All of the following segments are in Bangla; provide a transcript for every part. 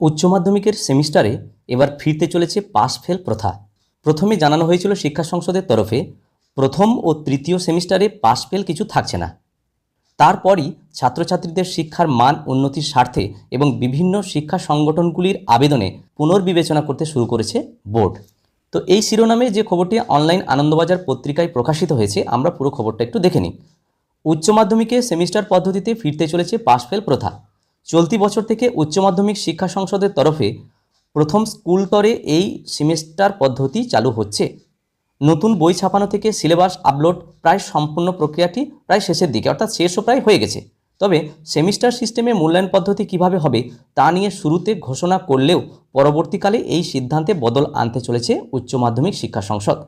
উচ্চ মাধ্যমিকের সেমিস্টারে এবার ফিরতে চলেছে পাস ফেল প্রথা। প্রথমে জানানো হয়েছিল শিক্ষা সংসদের তরফে, প্রথম ও তৃতীয় সেমিস্টারে পাস ফেল কিছু থাকছে না। তারপরই ছাত্রছাত্রীদের শিক্ষার মান উন্নতির স্বার্থে এবং বিভিন্ন শিক্ষা সংগঠনগুলির আবেদনে পুনর্বিবেচনা করতে শুরু করেছে বোর্ড। তো এই শিরোনামে যে খবরটি অনলাইন আনন্দবাজার পত্রিকায় প্রকাশিত হয়েছে, আমরা পুরো খবরটা একটু দেখে নিই। উচ্চ মাধ্যমিকে সেমিস্টার পদ্ধতিতে ফিরতে চলেছে পাস ফেল প্রথা। চলতি বছর থেকে উচ্চ মাধ্যমিক শিক্ষা সংসদের তরফে প্রথম স্কুল স্তরে এই সেমিস্টার পদ্ধতি চালু হচ্ছে। নতুন বই ছাপানো থেকে সিলেবাস আপলোড প্রায় সম্পূর্ণ প্রক্রিয়াটি প্রায় শেষের দিকে, অর্থাৎ শেষও প্রায় হয়ে গেছে। তবে সেমিস্টার সিস্টেমে মূল্যায়ন পদ্ধতি কীভাবে হবে তা নিয়ে শুরুতে ঘোষণা করলেও পরবর্তীকালে এই সিদ্ধান্তে বদল আনতে চলেছে উচ্চ মাধ্যমিক শিক্ষা সংসদ।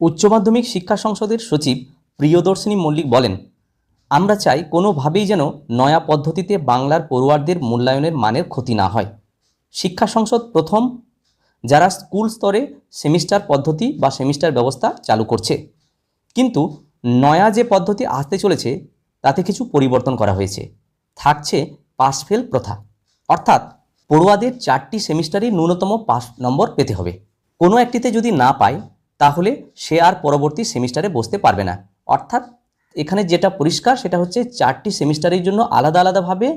উচ্চ মাধ্যমিক শিক্ষা সংসদের সচিব প্রিয়দর্শিনী মল্লিক বলেন আমরা চাই কোনোভাবেই যেন নয়া পদ্ধতিতে বাংলার পড়ুয়ারদের মূল্যায়নের মানের ক্ষতি না হয়। শিক্ষা সংসদ প্রথম, যারা স্কুল স্তরে সেমিস্টার পদ্ধতি বা সেমিস্টার ব্যবস্থা চালু করছে। কিন্তু নয়া যে পদ্ধতি আসতে চলেছে, তাতে কিছু পরিবর্তন করা হয়েছে। থাকছে পাস ফেল প্রথা। অর্থাৎ পড়ুয়াদের চারটি সেমিস্টারই ন্যূনতম পাস নম্বর পেতে হবে। কোনো একটিতে যদি না পায়, তাহলে সে আর পরবর্তী সেমিস্টারে বসতে পারবে না। অর্থাৎ এখানে যেটা পরিষ্কার সেটা হচ্ছে চারটি সেমিস্টারের জন্য আলাদা আলাদাভাবে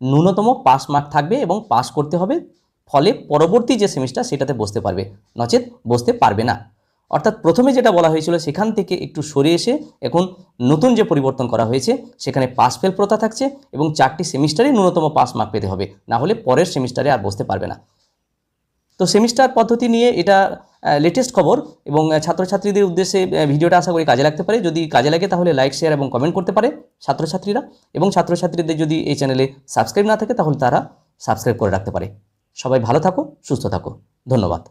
ন্যূনতম পাস মার্ক থাকবে এবং পাস করতে হবে। ফলে পরবর্তী যে সেমিস্টার সেটাতে বসতে পারবে। নচেত বসতে পারবে না। অর্থাৎ প্রথমে যেটা বলা হয়েছিল সেখান থেকে একটু সরে এসে এখন নতুন যে পরিবর্তন করা হয়েছে, সেখানে পাস ফেল প্রথা থাকছে এবং চারটি সেমিস্টারে ন্যূনতম পাস মার্ক পেতে হবে। না হলে পরের সেমিস্টারে আর বসতে পারবে না। তো সেমিস্টার পদ্ধতি নিয়ে এটা লেটেস্ট খবর এবং ছাত্রছাত্রীদের উদ্দেশ্যে ভিডিওটা আশা করি কাজে লাগতে পারে। যদি কাজে লাগে তাহলে লাইক শেয়ার এবং কমেন্ট করতে পারে ছাত্রছাত্রীরা এবং ছাত্রছাত্রীদের যদি এই চ্যানেলে সাবস্ক্রাইব না থাকে তাহলে তারা সাবস্ক্রাইব করে রাখতে পারে। সবাই ভালো থাকো, সুস্থ থাকো। ধন্যবাদ।